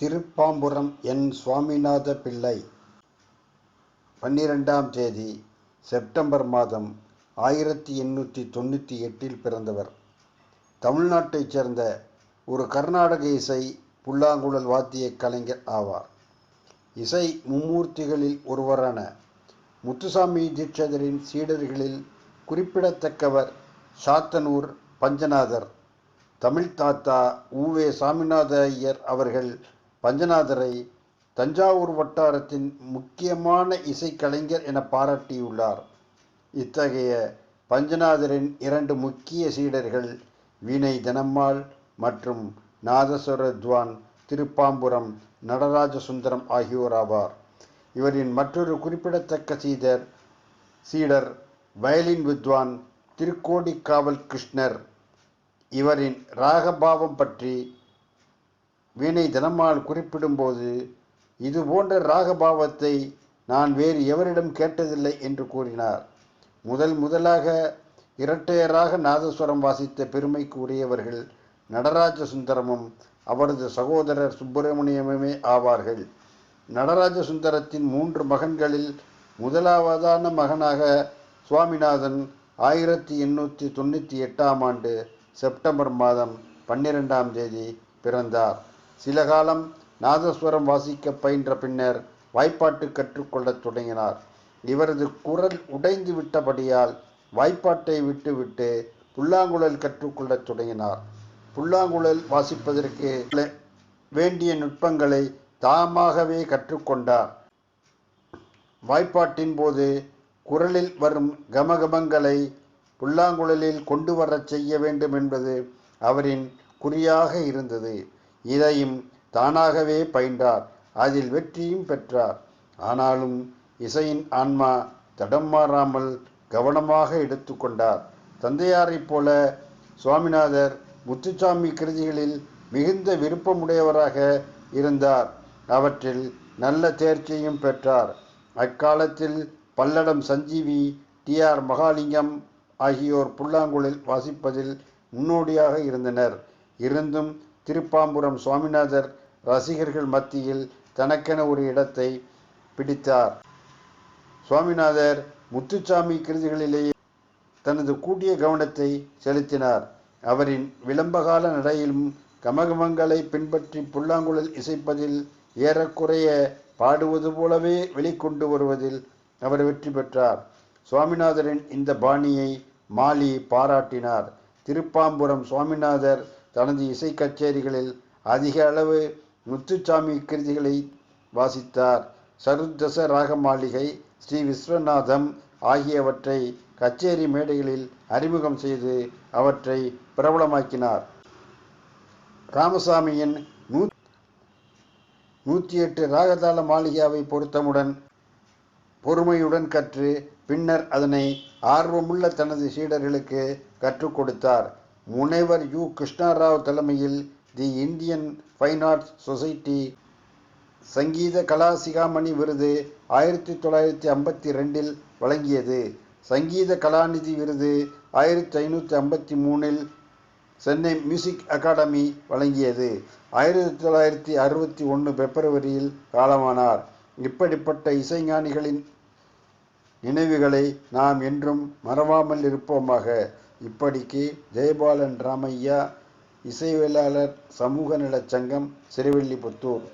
திருப்பாம்புரம் என் சுவாமிநாத பிள்ளை. பன்னிரெண்டாம் தேதி செப்டம்பர் மாதம் ஆயிரத்தி எண்ணூற்றி தொண்ணூற்றி எட்டில் பிறந்தவர். தமிழ்நாட்டைச் சேர்ந்த ஒரு கர்நாடக இசை புல்லாங்குழல் வாத்திய கலைஞர் ஆவார். இசை மும்மூர்த்திகளில் ஒருவரான முத்துசாமி தீட்சதரின் சீடர்களில் குறிப்பிடத்தக்கவர் சாத்தனூர் பஞ்சநாதர் தமிழ் தாத்தா உவே சாமிநாத ஐயர் அவர்கள் பஞ்சநாதரை தஞ்சாவூர் வட்டாரத்தின் முக்கியமான இசைக்கலைஞர் என பாராட்டியுள்ளார். இத்தகைய பஞ்சநாதரின் இரண்டு முக்கிய சீடர்கள் வீணை தனம்மாள் மற்றும் நாதஸ்வரத்வான் திருப்பாம்புரம் நடராஜ சுந்தரம் ஆகியோர் ஆவார். இவரின் மற்றொரு குறிப்பிடத்தக்க சீடர் சீடர் வயலின் வித்வான் திருக்கோடிக்காவல் கிருஷ்ணர். இவரின் ராகபாவம் பற்றி வீணை தனம்மாள் குறிப்பிடும்போது இது போன்ற ராகபாவத்தை நான் வேறு எவரிடம் கேட்டதில்லை என்று கூறினார். முதல் முதலாக இரட்டையராக நாதஸ்வரம் வாசித்த பெருமைக்கு உரியவர்கள் நடராஜ சுந்தரமும் அவரது சகோதரர் சுப்பிரமணியமுமே ஆவார்கள். நடராஜ சுந்தரத்தின் மூன்று மகன்களில் முதலாவதான மகனாக சுவாமிநாதன் ஆயிரத்தி எண்ணூற்றி தொண்ணூற்றி எட்டாம் ஆண்டு செப்டம்பர் மாதம் பன்னிரெண்டாம் தேதி பிறந்தார். சில காலம் நாதஸ்வரம் வாசிக்க பயின்ற பின்னர் வாய்ப்பாட்டு கற்றுக்கொள்ளத் தொடங்கினார். இவரது குரல் உடைந்து விட்டபடியால் வாய்ப்பாட்டை விட்டுவிட்டு புல்லாங்குழல் கற்றுக்கொள்ளத் தொடங்கினார். புல்லாங்குழல் வாசிப்பதற்கு வேண்டிய நுட்பங்களை தாமாகவே கற்றுக்கொண்டார். வாய்ப்பாட்டின் போது குரலில் வரும் கமகமங்களை புல்லாங்குழலில் கொண்டு வரச் செய்ய வேண்டும் என்பது அவரின் குறியாக இருந்தது. இதையும் தானாகவே பயின்றார். அதில் வெற்றியும் பெற்றார். ஆனாலும் இசையின் ஆன்மா தடம் மாறாமல் கவனமாக எடுத்துக்கொண்டார் தந்தையாரைப் போல சுவாமிநாதர் முத்துசாமி கிருதிகளில் மிகுந்த விருப்பமுடையவராக இருந்தார். அவற்றில் நல்ல தேர்ச்சியும் பெற்றார். அக்காலத்தில் பல்லடம் சஞ்சீவி டி ஆர் மகாலிங்கம் ஆகியோர் புல்லாங்குழல் வாசிப்பதில் முன்னோடியாக இருந்தனர். இருந்தும் திருப்பாம்புரம் சுவாமிநாதர் ரசிகர்கள் மத்தியில் தனக்கென ஒரு இடத்தை பிடித்தார். சுவாமிநாதர் முத்துசாமி கிருதிகளிலேயே தனது கூட்டிய கவனத்தை செலுத்தினார். அவரின் விளம்பகால நடையிலும் கமகமங்களை பின்பற்றி புல்லாங்குழல் இசைப்பதில் ஏறக்குறைய பாடுவது போலவே வெளிக்கொண்டு வருவதில் அவர் வெற்றி பெற்றார். சுவாமிநாதரின் இந்த பாணியை மாலி பாராட்டினார். திருப்பாம்புரம் சுவாமிநாதர் தனது இசை கச்சேரிகளில் அதிக அளவு முத்துசாமி கிருதிகளை வாசித்தார். சருத்தச ராக மாளிகை ஸ்ரீ விஸ்வநாதம் ஆகியவற்றை கச்சேரி மேடைகளில் அறிமுகம் செய்து அவற்றை பிரபலமாக்கினார். ராமசாமியின் நூ நூற்றி எட்டு ராகதாள மாளிகாவை பொருத்தமுடன் பொறுமையுடன் கற்று பின்னர் அதனை ஆர்வமுள்ள தனது சீடர்களுக்கு கற்றுக் கொடுத்தார். முனைவர் யு. கிருஷ்ணாராவ் தலைமையில் the Indian fine arts society Sangeetha Kalasikhamani விருது ஆயிரத்தி தொள்ளாயிரத்தி ஐம்பத்தி ரெண்டில் வழங்கியது. சங்கீத கலாநிதி விருது ஆயிரத்தி ஐநூற்றி ஐம்பத்தி மூணில் சென்னை மியூசிக் அகாடமி வழங்கியது. ஆயிரத்தி தொள்ளாயிரத்தி அறுபத்தி ஒன்று பிப்ரவரியில் காலமானார். இப்படிப்பட்ட இசைஞானிகளின் நினைவுகளை நாம் என்றும் மறவாமல் இருப்போமாக. இப்படிக்கு ஜெயபாலன் ராமையா இசைவேளாளர் சமூக நலச் சங்கம் சிறுவில்லிபுத்தூர்